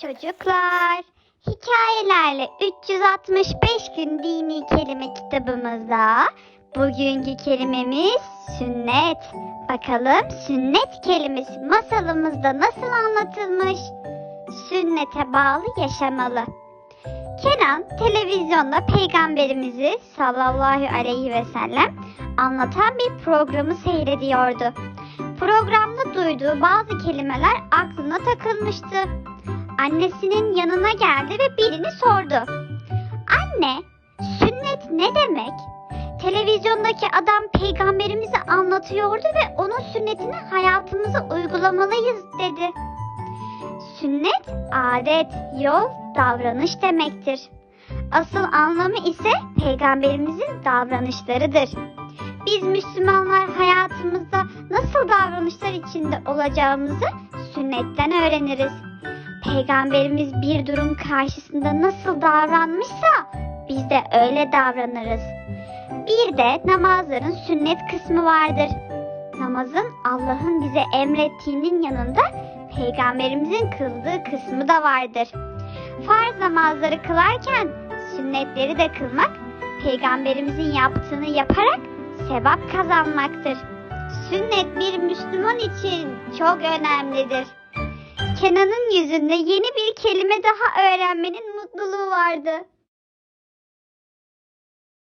Çocuklar, hikayelerle 365 gün dini kelime kitabımızda bugünkü kelimemiz sünnet. Bakalım sünnet kelimesi masalımızda nasıl anlatılmış? Sünnete bağlı yaşamalı. Kenan televizyonda peygamberimizi sallallahu aleyhi ve sellem anlatan bir programı seyrediyordu. Programda duyduğu bazı kelimeler aklına takılmıştı. Annesinin yanına geldi ve birini sordu. Anne, sünnet ne demek? Televizyondaki adam peygamberimizi anlatıyordu ve onun sünnetini hayatımıza uygulamalıyız dedi. Sünnet, adet, yol, davranış demektir. Asıl anlamı ise peygamberimizin davranışlarıdır. Biz Müslümanlar hayatımızda nasıl davranışlar içinde olacağımızı sünnetten öğreniriz. Peygamberimiz bir durum karşısında nasıl davranmışsa biz de öyle davranırız. Bir de namazların sünnet kısmı vardır. Namazın Allah'ın bize emrettiğinin yanında peygamberimizin kıldığı kısmı da vardır. Farz namazları kılarken sünnetleri de kılmak peygamberimizin yaptığını yaparak sevap kazanmaktır. Sünnet bir Müslüman için çok önemlidir. Kenan'ın yüzünde yeni bir kelime daha öğrenmenin mutluluğu vardı.